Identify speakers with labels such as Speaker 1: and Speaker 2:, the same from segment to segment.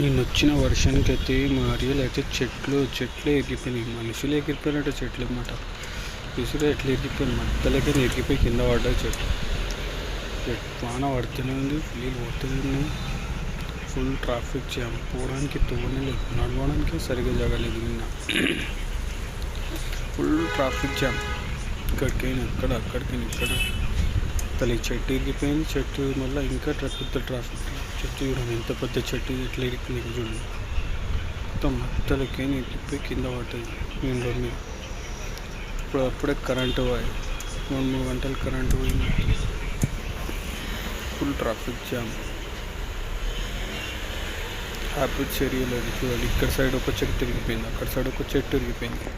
Speaker 1: నేను వచ్చిన వర్షానికి అయితే మా ఏరియాలో అయితే చెట్లు చెట్లు ఎగిరిపోయినాయి. మనుషులు ఎగిరిపోయినట్టు చెట్లు అన్నమాట. విసురు ఎట్లా ఎగిరిపోయింది మధ్యలోకి ఎగిరిపోయి కింద పడ్డాయి చెట్లు. వాన పడుతూనే ఉంది నీళ్ళు పోతూనే ఫుల్ ట్రాఫిక్ జామ్ పోవడానికి తోనే లేదు. నడవడానికి సరిగ్గా జగలేదు నిన్న. ఫుల్ ట్రాఫిక్ జామ్ ఇక్కడికైనా అక్కడ అక్కడికి ఇక్కడ. తల్లి చెట్టు ఎగిరిపోయింది. చెట్టు మళ్ళీ ఇంకా ట్రాఫిక్ పెద్ద ట్రాఫిక్. చెట్టు చూడండి ఎంత పెద్ద చెట్టు ఎట్లా ఇరిగిపోయింది చూడండి మొత్తం మధ్యలోకి ఇరిగిపోయి కింద పడ్డది మెయిన్ రోడ్ మీద ఇప్పుడు అప్పుడే కరెంటు పోయి మూడు మూడు గంటలు కరెంటు పోయింది ఫుల్ ట్రాఫిక్ జామ్ హ్యాపీ చర్యలేదు చూడండి ఇక్కడ సైడ్ ఒక చెట్టు తిరిగిపోయింది అక్కడ సైడ్ ఒక చెట్టు ఇరిగిపోయింది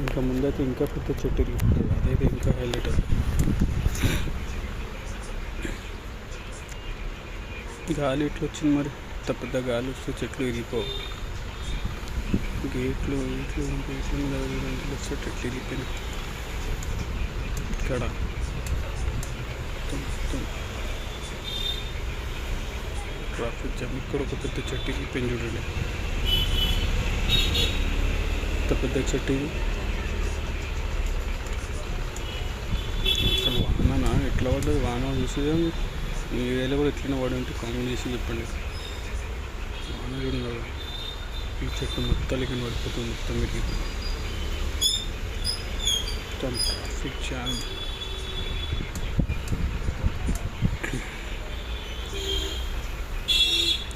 Speaker 1: ఇంకా ముందైతే ఇంకా పెద్ద చెట్టు ఇరిగిపోతుంది అదైతే ఇంకా హైలైట్ అవుతుంది గాలి ఇట్లా వచ్చింది మరి? పెద్ద పెద్ద గాలి వస్తే చెట్లు ఇరిగిపో గేట్లు ఇంట్లో గేట్ల ఇంట్లో వస్తే చెట్లు ఇరిగిపోయినాయి. ఇక్కడ. Traffic jam. ఇక్కడ ఒక పెద్ద చెట్టు ఇరిగిపోయింది చూడండి. పెద్ద పెద్ద చెట్టు. ఇది అసలు వాన ఎట్లా పడ్డది? వాన చూసేదే మీ ఏరియాలో కూడా ఎట్లైనా వాడు ఉంటే కామెంట్ చేసి చెప్పండి. వాన ఈ చెట్టు మొత్తానికి పడిపోతుంది మొత్తం మీకు మొత్తం ట్రాఫిక్ జామ్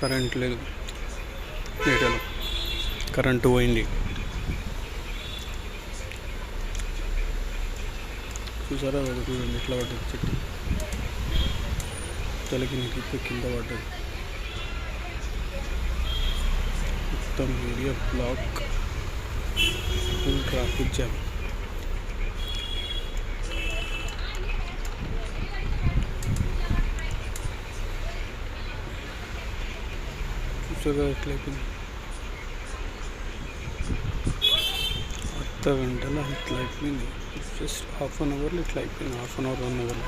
Speaker 1: కరెంట్ లేదు. ఏటలో కరెంటు పోయింది. చూసారా? చూడండి ఎట్లా పడుతుంది చెట్టు? తలకి నీకు కింద పడ్డది మొత్తం area block full traffic jam చూసారా ఎట్లయిపోయింది అర్ధ గంటలో ఇట్లా అయిపోయింది జస్ట్ హాఫ్ అన్ అవర్లో ఇట్లా అయిపోయింది హాఫ్ అన్ అవర్ వన్ అవర్లో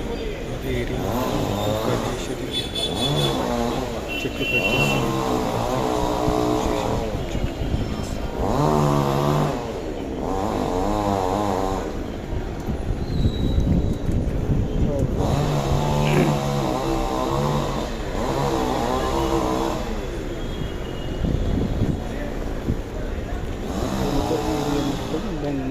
Speaker 1: అదే ఏరియా కట్ చేసేది చెట్లు కట్ చేసి దాన్ని